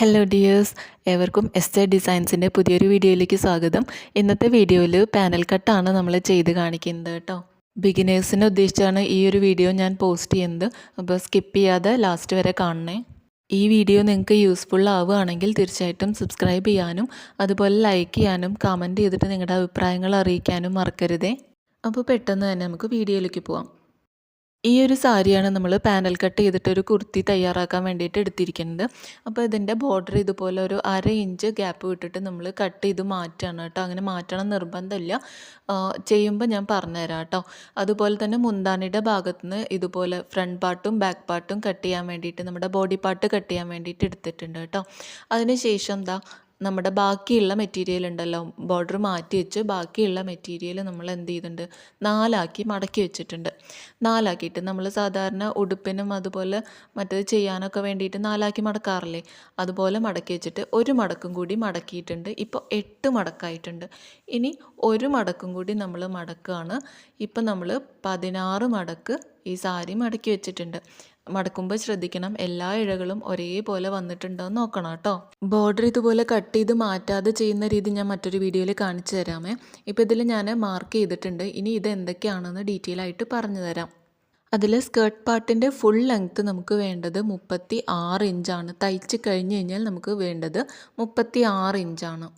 Hello dears ഏവർക്കും S A ഡിസൈൻസിന്റെ പുതിയൊരു വീഡിയോയിലേക്ക് സ്വാഗതം. ഇന്നത്തെ വീഡിയോയിൽ പാനൽ കട്ടാണ് നമ്മൾ ചെയ്ത് കാണിക്കുന്നത് കേട്ടോ. ബിഗിനേഴ്സിനെ ഉദ്ദേശിച്ചാണ് ഈ ഒരു വീഡിയോ ഞാൻ പോസ്റ്റ് ചെയ്യുന്നത്. അപ്പോൾ സ്കിപ്പ് ചെയ്യാതെ ലാസ്റ്റ് വരെ കാണണേ. ഈ വീഡിയോ നിങ്ങൾക്ക് യൂസ്ഫുൾ ആവുകയാണെങ്കിൽ തീർച്ചയായിട്ടും സബ്സ്ക്രൈബ് ചെയ്യാനും അതുപോലെ ലൈക്ക് ചെയ്യാനും കമന്റ് ചെയ്തിട്ട് നിങ്ങളുടെ അഭിപ്രായങ്ങൾ അറിയിക്കാനും മറക്കരുതേ. അപ്പോൾ പെട്ടെന്ന് തന്നെ നമുക്ക് വീഡിയോയിലേക്ക് പോവാം. ഈ ഒരു സാരിയാണ് നമ്മൾ പാനൽ കട്ട് ചെയ്തിട്ട് ഒരു കുർത്തി തയ്യാറാക്കാൻ വേണ്ടിയിട്ട് എടുത്തിരിക്കുന്നത്. അപ്പോൾ ഇതിന്റെ ബോർഡർ ഇതുപോലെ ഒരു അര ഇഞ്ച് ഗ്യാപ്പ് വിട്ടിട്ട് നമ്മൾ കട്ട് ചെയ്ത് മാറ്റാണ് കേട്ടോ. അങ്ങനെ മാറ്റണം നിർബന്ധമില്ല. ചെയ്യുമ്പോൾ ഞാൻ പറഞ്ഞുതരാം കേട്ടോ. അതുപോലെ തന്നെ മുന്താണിയുടെ ഭാഗത്ത് നിന്ന് ഇതുപോലെ ഫ്രണ്ട് പാർട്ടും ബാക്ക് പാർട്ടും കട്ട് ചെയ്യാൻ വേണ്ടിയിട്ട് നമ്മുടെ ബോഡി പാർട്ട് കട്ട് ചെയ്യാൻ വേണ്ടിയിട്ട് എടുത്തിട്ടുണ്ട് കേട്ടോ. അതിന് ശേഷം എന്താ നമ്മുടെ ബാക്കിയുള്ള മെറ്റീരിയൽ ഉണ്ടല്ലോ ബോർഡർ മാറ്റി വെച്ച് ബാക്കിയുള്ള മെറ്റീരിയൽ നമ്മൾ എന്ത് ചെയ്തിട്ടുണ്ട്? നാലാക്കി മടക്കി വെച്ചിട്ടുണ്ട്. നാലാക്കിയിട്ട് നമ്മൾ സാധാരണ ഉടുപ്പിനും അതുപോലെ മറ്റേത് ചെയ്യാനൊക്കെ വേണ്ടിയിട്ട് നാലാക്കി മടക്കാറില്ലേ? അതുപോലെ മടക്കി വെച്ചിട്ട് ഒരു മടക്കും കൂടി മടക്കിയിട്ടുണ്ട്. ഇപ്പോൾ എട്ട് മടക്കായിട്ടുണ്ട്. ഇനി ഒരു മടക്കും കൂടി നമ്മൾ മടക്കുകയാണ്. ഇപ്പം നമ്മൾ പതിനാറ് മടക്ക് ഈ സാരി മടക്കി വെച്ചിട്ടുണ്ട്. മടക്കുമ്പോൾ ശ്രദ്ധിക്കണം. എല്ലാ ഇഴകളും ഒരേപോലെ വന്നിട്ടുണ്ടോ എന്ന് നോക്കണം കേട്ടോ ബോർഡർ ഇതുപോലെ കട്ട് ചെയ്ത് മാറ്റാതെ ചെയ്യുന്ന രീതി ഞാൻ മറ്റൊരു വീഡിയോയിൽ കാണിച്ചു തരാമേ. ഇപ്പോൾ ഇതിൽ ഞാൻ മാർക്ക് ചെയ്തിട്ടുണ്ട്. ഇനി ഇത് എന്തൊക്കെയാണെന്ന് ഡീറ്റെയിൽ ആയിട്ട് പറഞ്ഞു തരാം. അതിൽ സ്കേർട്ട് പാർട്ടിന്റെ ഫുൾ ലെങ്ത്ത് നമുക്ക് വേണ്ടത് മുപ്പത്തി ആറ് ഇഞ്ചാണ്. തയ്ച്ച് കഴിഞ്ഞ് കഴിഞ്ഞാൽ നമുക്ക് വേണ്ടത് മുപ്പത്തി ആറ് ഇഞ്ചാണ്.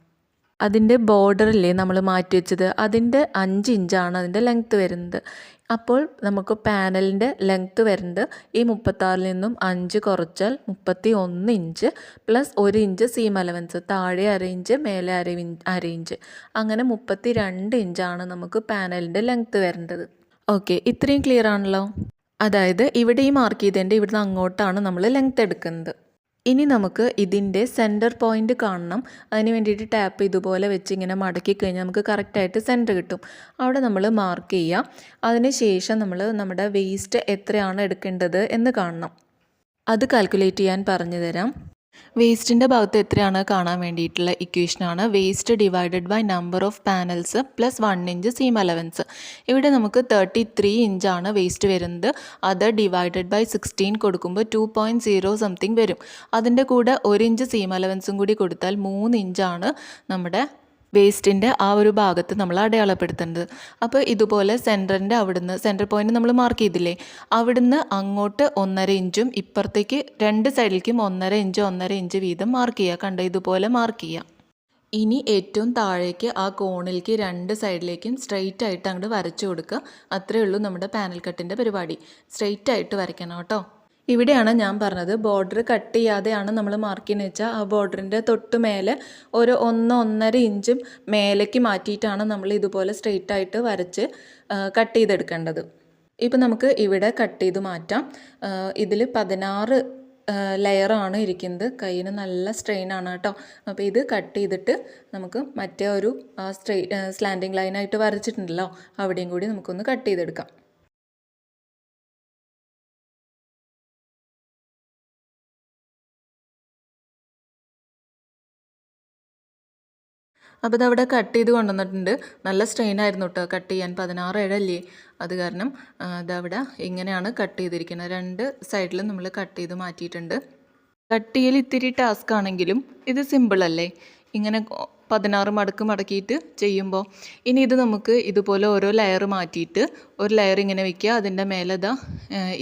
അതിന്റെ ബോർഡറില്ലേ നമ്മൾ മാറ്റി വെച്ചത്? അതിന്റെ അഞ്ച് ഇഞ്ചാണ് അതിന്റെ ലെങ്ത്ത് വരുന്നത്. അപ്പോൾ നമുക്ക് പാനലിന്റെ ലെങ്ത്ത് വരുന്നത് ഈ മുപ്പത്താറിൽ നിന്നും അഞ്ച് കുറച്ചാൽ മുപ്പത്തി ഒന്ന് ഇഞ്ച് പ്ലസ് ഒരു ഇഞ്ച് സീം അലവൻസ് താഴെ അര ഇഞ്ച് മേലെ അര അര ഇഞ്ച്. അങ്ങനെ മുപ്പത്തി രണ്ട് ഇഞ്ചാണ് നമുക്ക് പാനലിന്റെ ലെങ്ത്ത് വരേണ്ടത്. ഓക്കെ ഇത്രയും ക്ലിയർ ആണല്ലോ? അതായത് ഇവിടെ ഈ മാർക്ക് ചെയ്തതിന്റെ ഇവിടുന്ന് അങ്ങോട്ടാണ് നമ്മൾ ലെങ്ത്ത് എടുക്കുന്നത്. ഇനി നമുക്ക് ഇതിന്റെ സെന്റർ പോയിന്റ് കാണണം. അതിന് വേണ്ടിയിട്ട് ടാപ്പ് ഇതുപോലെ വെച്ച് ഇങ്ങനെ മടക്കി കഴിഞ്ഞാൽ നമുക്ക് കറക്റ്റായിട്ട് സെന്റർ കിട്ടും. അവിടെ നമ്മൾ മാർക്ക് ചെയ്യുക അതിന് ശേഷം നമ്മൾ നമ്മുടെ വേസ്റ്റ് എത്രയാണ് എടുക്കേണ്ടത് എന്ന് കാണണം. അത് കാൽക്കുലേറ്റ് ചെയ്യാൻ പറഞ്ഞു തരാം. വേസ്റ്റിന്റെ ഭാഗത്ത് എത്രയാണ് കാണാൻ വേണ്ടിയിട്ടുള്ള ഇക്വേഷനാണ് waist divided by number of panels plus one inch seam allowance ഇവിടെ നമുക്ക് തേർട്ടി ത്രീ ഇഞ്ചാണ് വേസ്റ്റ് വരുന്നത്. അത് ഡിവൈഡഡ് ബൈ സിക്സ്റ്റീൻ കൊടുക്കുമ്പോൾ ടു പോയിന്റ് സീറോ സംതിങ് വരും. അതിന്റെ കൂടെ ഒരു ഇഞ്ച് സീം അലവൻസും കൂടി കൊടുത്താൽ മൂന്ന് ഇഞ്ചാണ് നമ്മുടെ വേസ്റ്റിന്റെ ആ ഒരു ഭാഗത്ത് നമ്മൾ അടയാളപ്പെടുത്തേണ്ടത്. അപ്പോൾ ഇതുപോലെ സെന്ററിന്റെ അവിടുന്ന് സെന്റർ പോയിന്റ് നമ്മൾ മാർക്ക് ചെയ്തില്ലേ? അവിടുന്ന് അങ്ങോട്ട് ഒന്നര ഇഞ്ചും ഇപ്പുറത്തേക്ക് രണ്ട് സൈഡിലേക്കും ഒന്നര ഇഞ്ച് ഒന്നര ഇഞ്ച് വീതം മാർക്ക് ചെയ്യുക. കണ്ട? ഇതുപോലെ മാർക്ക് ചെയ്യുക. ഇനി ഏറ്റവും താഴേക്ക് ആ കോണിലേക്ക് രണ്ട് സൈഡിലേക്കും സ്ട്രെയിറ്റ് ആയിട്ട് അങ്ങോട്ട് വരച്ചു കൊടുക്കുക. അത്രയേ ഉള്ളൂ നമ്മുടെ പാനൽ കട്ടിന്റെ പരിപാടി. സ്ട്രെയിറ്റ് ആയിട്ട് വരയ്ക്കണം കേട്ടോ. ഇവിടെയാണ് ഞാൻ പറഞ്ഞത്. ബോർഡർ കട്ട് ചെയ്യാതെയാണ് നമ്മൾ മാർക്ക് ചെയ്യുന്നത് വെച്ചാൽ ആ ബോർഡറിന്റെ തൊട്ട് മേലെ ഒരു ഒന്ന് ഒന്നര ഇഞ്ചും മേലേക്ക് മാറ്റിയിട്ടാണ് നമ്മൾ ഇതുപോലെ സ്ട്രെയിറ്റ് ആയിട്ട് വരച്ച് കട്ട് ചെയ്തെടുക്കേണ്ടത്. ഇപ്പം നമുക്ക് ഇവിടെ കട്ട് ചെയ്ത് മാറ്റാം. ഇതിൽ പതിനാറ് ലെയറാണ് ഇരിക്കുന്നത്. കയ്യിന് നല്ല സ്ട്രെയിൻ ആണ് കേട്ടോ. അപ്പോൾ ഇത് കട്ട് ചെയ്തിട്ട് നമുക്ക് മറ്റേ ഒരു സ്ട്രെയി സ്ലാൻഡിങ് ലൈനായിട്ട് വരച്ചിട്ടുണ്ടല്ലോ. അവിടെയും കൂടി നമുക്കൊന്ന് കട്ട് ചെയ്തെടുക്കാം. അപ്പോൾ ഇതവിടെ കട്ട് ചെയ്ത് കൊണ്ടുവന്നിട്ടുണ്ട്. നല്ല സ്ട്രെയിൻ ആയിരുന്നു കേട്ടോ കട്ട് ചെയ്യാൻ. പതിനാറ് ഏഴല്ലേ? അത് കാരണം ഇതവിടെ ഇങ്ങനെയാണ് കട്ട് ചെയ്തിരിക്കുന്നത്. രണ്ട് സൈഡിലും നമ്മൾ കട്ട് ചെയ്ത് മാറ്റിയിട്ടുണ്ട്. കട്ട് ചെയ്യൽ ഇത്തിരി ടാസ്ക് ആണെങ്കിലും ഇത് സിമ്പിളല്ലേ ഇങ്ങനെ പതിനാറ് മടക്ക് മടക്കിയിട്ട് ചെയ്യുമ്പോൾ ഇനി ഇത് നമുക്ക് ഇതുപോലെ ഓരോ ലെയർ മാറ്റിയിട്ട് ഒരു ലെയർ ഇങ്ങനെ വെക്കുക. അതിന്റെ മേലെ ഇതാ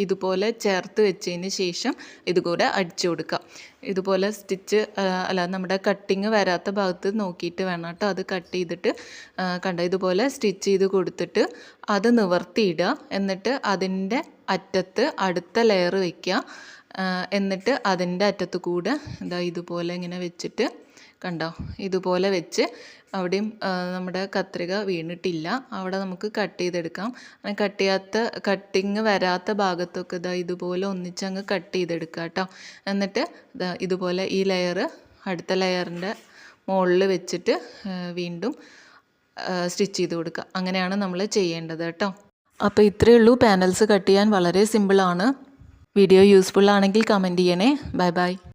ഇതുപോലെ ചേർത്ത് വെച്ചതിന് ശേഷം ഇതുകൂടെ അടിച്ചു കൊടുക്കുക. ഇതുപോലെ സ്റ്റിച്ച് അല്ല നമ്മുടെ കട്ടിങ് വരാത്ത ഭാഗത്ത് നോക്കിയിട്ട് വേണം കേട്ടോ. അത് കട്ട് ചെയ്തിട്ട് കണ്ട ഇതുപോലെ സ്റ്റിച്ച് ചെയ്ത് കൊടുത്തിട്ട് അത് നിവർത്തിയിടുക. എന്നിട്ട് അതിന്റെ അറ്റത്ത് അടുത്ത ലെയർ വയ്ക്കുക എന്നിട്ട് അതിന്റെ അറ്റത്ത് കൂടെ എന്താ ഇതുപോലെ ഇങ്ങനെ വെച്ചിട്ട് കണ്ടോ? ഇതുപോലെ വെച്ച് അവിടെയും നമ്മുടെ കത്രിക വീണിട്ടില്ല. അവിടെ നമുക്ക് കട്ട് ചെയ്തെടുക്കാം. കട്ട് ചെയ്യാത്ത കട്ടിങ് വരാത്ത ഭാഗത്തൊക്കെ ഇതാ ഇതുപോലെ ഒന്നിച്ചങ്ങ് കട്ട് ചെയ്തെടുക്കുക കേട്ടോ. എന്നിട്ട് ഇതുപോലെ ഈ ലെയർ അടുത്ത ലെയറിന്റെ മുകളിൽ വെച്ചിട്ട് വീണ്ടും സ്റ്റിച്ച് ചെയ്ത് കൊടുക്കുക. അങ്ങനെയാണ് നമ്മൾ ചെയ്യേണ്ടത് കേട്ടോ. അപ്പോൾ ഇത്രയേ ഉള്ളൂ. പാനൽസ് കട്ട് ചെയ്യാൻ വളരെ സിമ്പിളാണ് വീഡിയോ യൂസ്ഫുൾ ആണെങ്കിൽ കമന്റ് ചെയ്യണേ. Bye bye